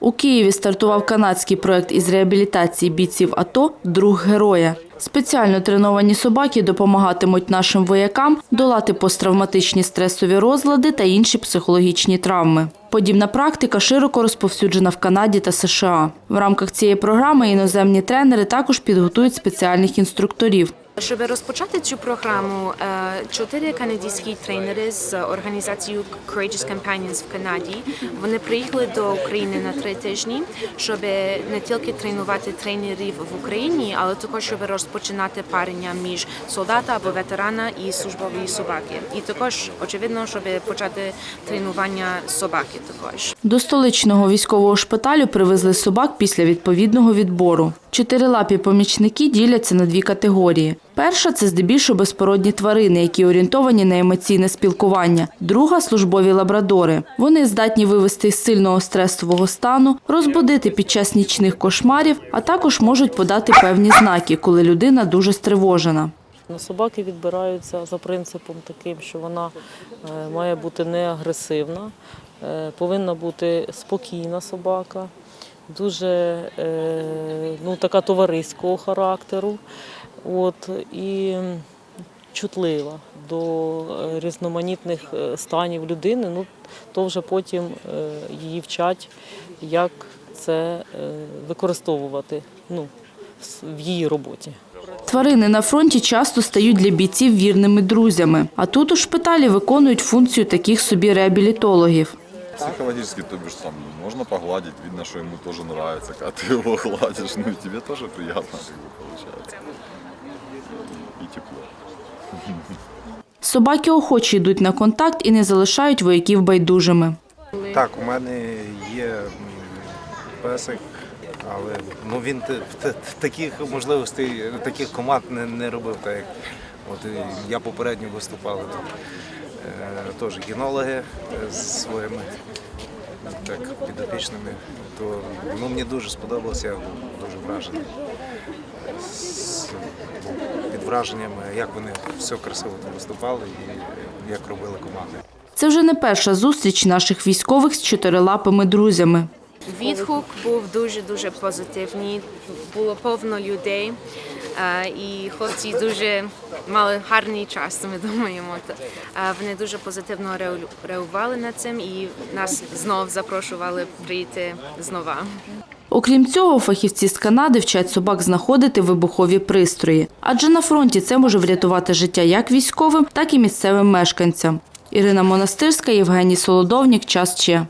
У Києві стартував канадський проект із реабілітації бійців АТО Друг героя. Спеціально треновані собаки допомагатимуть нашим воякам долати посттравматичні стресові розлади та інші психологічні травми. Подібна практика широко розповсюджена в Канаді та США. В рамках цієї програми іноземні тренери також підготують спеціальних інструкторів. Щоб розпочати цю програму, е, чотири канадські тренери з організацією Courageous Companions в Канаді. Вони приїхали до України на три тижні, щоб не тільки тренувати тренерів в Україні, але також щоб розпочинати парення між солдата або ветерана і службової собаки. І також очевидно, щоб почати тренування собаки. Також До столичного військового шпиталю привезли собак після відповідного відбору. Чотирилапі помічники діляться на дві категорії. Перша це здебільшого безпородні тварини, які орієнтовані на емоційне спілкування. Друга службові лабрадори. Вони здатні вивести з сильного стресового стану, розбудити під час нічних кошмарів, а також можуть подати певні знаки, коли людина дуже стривожена. Собаки відбираються за принципом таким, що вона е, має бути не агресивна, е, повинна бути спокійна собака, дуже е, ну, така товариського характеру от, і чутлива до е, різноманітних е, станів людини. Ну, то вже потім її вчать, як це використовувати ну, в її роботі. Тварини на фронті часто стають для бійців вірними друзями, а тут у шпиталі виконують функцію таких собі реабілітологів. Психологически, то бишь, там, можно погладить, видно, что ему тоже нравится, когда ты его гладишь, ну и тебе тоже приятно, как бы, получается. И тепло. Собаки охоче йдуть на контакт і не залишають вояків байдужими. Так, у мене є песик, але ну, він таких можливостей, таких команд не, не робив. Так як от, я попередньо виступали тут. Е, теж кінологи е, з своїми так, підопічними. То, ну, мені дуже сподобалося, я був дуже вражений. З- під враженням, як вони все красиво там виступали і як робили команди. Це вже не перша зустріч наших військових з чотирилапими друзями. Відгук був дуже дуже позитивний. Було повно людей, і хлопці дуже мали гарний час. Ми думаємо. Вони дуже позитивно реагували на цим і нас знов запрошували прийти знова. Окрім цього, фахівці з Канади вчать собак знаходити вибухові пристрої, адже на фронті це може врятувати життя як військовим, так і місцевим мешканцям. Ірина Монастирська, Євгеній Солодовнік. Час Че.